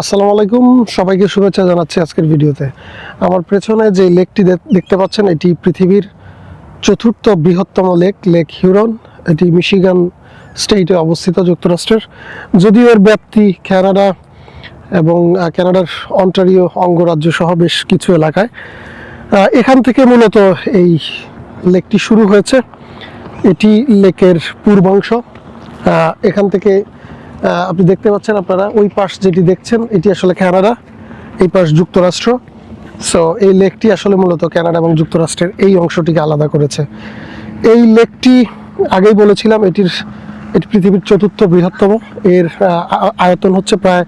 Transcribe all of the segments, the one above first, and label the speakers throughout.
Speaker 1: আসসালামু আলাইকুম সবাইকে শুভেচ্ছা জানাচ্ছি আজকের ভিডিওতে। আমার পেছনে যে লেকটি দেখতে পাচ্ছেন এটি পৃথিবীর চতুর্থ বৃহত্তম লেক লেক হিউরন। এটি মিশিগান স্টেটে অবস্থিত যুক্তরাষ্ট্রের। যদিও এর ব্যাপ্তি কানাডা এবং আহ, কানাডার অন্টারিও অঙ্গরাজ্য সহ বেশ কিছু এলাকায়। এখান থেকে মূলত এই লেকটি শুরু হয়েছে। এটি লেকের পূর্বাংশ। এখান থেকে আপনি দেখতে পাচ্ছেন আপনারা, ওই পাশ যেটি দেখছেন, এটি আসলে কানাডা, এই পাশ যুক্তরাষ্ট্র। সো এই লেকটি আসলে মূলত কানাডা এবং যুক্তরাষ্ট্রের এই অংশটিকে আলাদা করেছে। এই লেকটি, আগেই বলেছিলাম, এটির, এটি পৃথিবীর চতুর্থ বৃহত্তম। এর আয়তন হচ্ছে প্রায়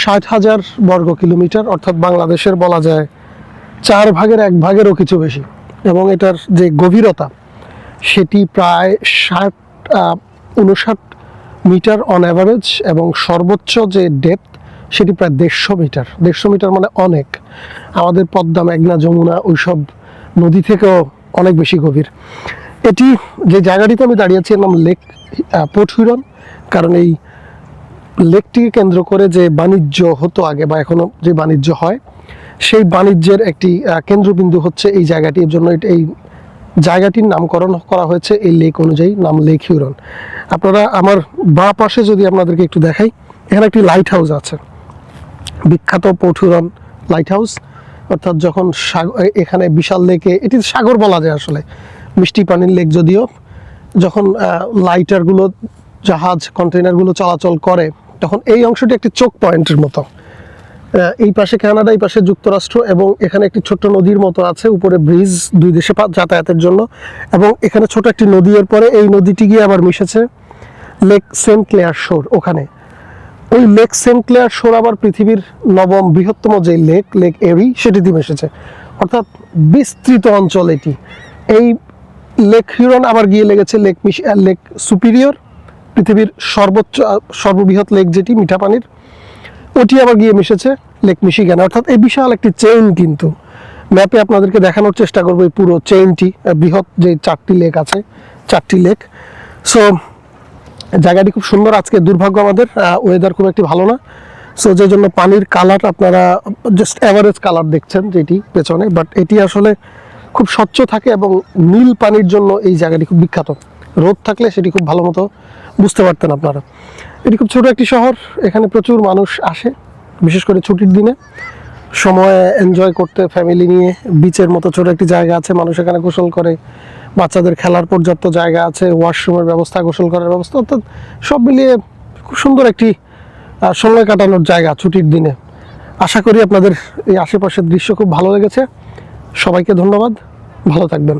Speaker 1: ষাট হাজার বর্গ কিলোমিটার, অর্থাৎ বাংলাদেশের বলা যায় চার ভাগের এক ভাগেরও কিছু বেশি। এবং এটার যে গভীরতা, সেটি প্রায় ষাট উনষাট মিটার অন অ্যাভারেজ এবং সর্বোচ্চ যে ডেপথ সেটি প্রায় দেড়শো মিটার। দেড়শো মিটার মানে অনেক। আমাদের পদ্মা, মেঘনা, যমুনা ওইসব নদী থেকেও অনেক বেশি গভীর। এটি যে জায়গাটিতে আমি দাঁড়িয়েছি এর নাম লেক পোর্ট কারণ এই লেকটিকে কেন্দ্র করে যে বাণিজ্য হতো আগে বা এখনও যে বাণিজ্য হয়, সেই বাণিজ্যের একটি কেন্দ্রবিন্দু হচ্ছে এই জায়গাটি। এর জন্য এই জায়গাটির নামকরণ করা হয়েছে এই লেক অনুযায়ী, নাম লেক হিউরন। আপনারা আমার বাঁ পাশে যদি আপনাদেরকে একটু দেখাই, এখানে একটি লাইট হাউস আছে। বিখ্যাত পঠুরন লাইট হাউস অর্থাৎ যখন এখানে বিশাল লেকে, এটি সাগর বলা যায় আসলে, মিষ্টি পানির লেক যদিও, যখন লাইটারগুলো জাহাজ কন্টেনারগুলো চলাচল করে, তখন এই অংশটি একটি চোখ পয়েন্টের মতো। এই পাশে কানাডা, এই পাশে যুক্তরাষ্ট্র এবং এখানে একটি ছোট্ট নদীর মতো আছে, উপরে ব্রিজ, দুই দেশে যাতায়াতের জন্য। এবং এখানে ছোট একটি নদী এর পরে এই নদীটি গিয়ে আবার মিশেছে লেক সেন্ট ক্লেয়ার শোর ওখানে। ওই লেক সেন্ট ক্লেয়ার শোর আবার পৃথিবীর নবম বৃহত্তম যে লেক লেক এরি, সেটিতে মিশেছে। অর্থাৎ বিস্তৃত অঞ্চল এটি। এই লেক হিরন আবার গিয়ে লেগেছে লেক মিশ লেক সুপিরিয়র, পৃথিবীর সর্বোচ্চ, সর্ববৃহৎ লেক যেটি মিঠা পানির ওটি আবার গিয়ে মিশেছে লেক মিশিগান অর্থাৎ এই বিশাল একটি চেইন কিন্তু। ম্যাপে আপনাদেরকে দেখানোর চেষ্টা করব এই পুরো চেইনটি বৃহৎ যে চারটি লেক আছে, চারটি লেক সো জায়গাটি খুব সুন্দর, আজকে দুর্ভাগ্য আমাদের ওয়েদার খুব একটি ভালো না। সো যে জন্য পানির কালার আপনারা জাস্ট অ্যাভারেজ কালার দেখছেন যেটি পেছনে। বাট এটি আসলে খুব স্বচ্ছ থাকে এবং নীল পানির জন্য এই জায়গাটি খুব বিখ্যাত। রোদ থাকলে সেটি খুব ভালো মতো বুঝতে পারতেন আপনারা। এটি খুব ছোট একটি শহর, এখানে প্রচুর মানুষ আসে, বিশেষ করে ছুটির দিনে। সময় এনজয় করতে ফ্যামিলি নিয়ে বিচের মতো ছোট একটি জায়গা আছে, মানুষ এখানে গোসল করে। বাচ্চাদের খেলার পর্যাপ্ত জায়গা আছে ওয়াশরুমের ব্যবস্থা, গোসল করার ব্যবস্থা, অর্থাৎ সব মিলিয়ে খুব সুন্দর একটি সময় কাটানোর জায়গা ছুটির দিনে। আশা করি আপনাদের এই আশেপাশের দৃশ্য খুব ভালো লেগেছে। সবাইকে ধন্যবাদ। ভালো থাকবেন।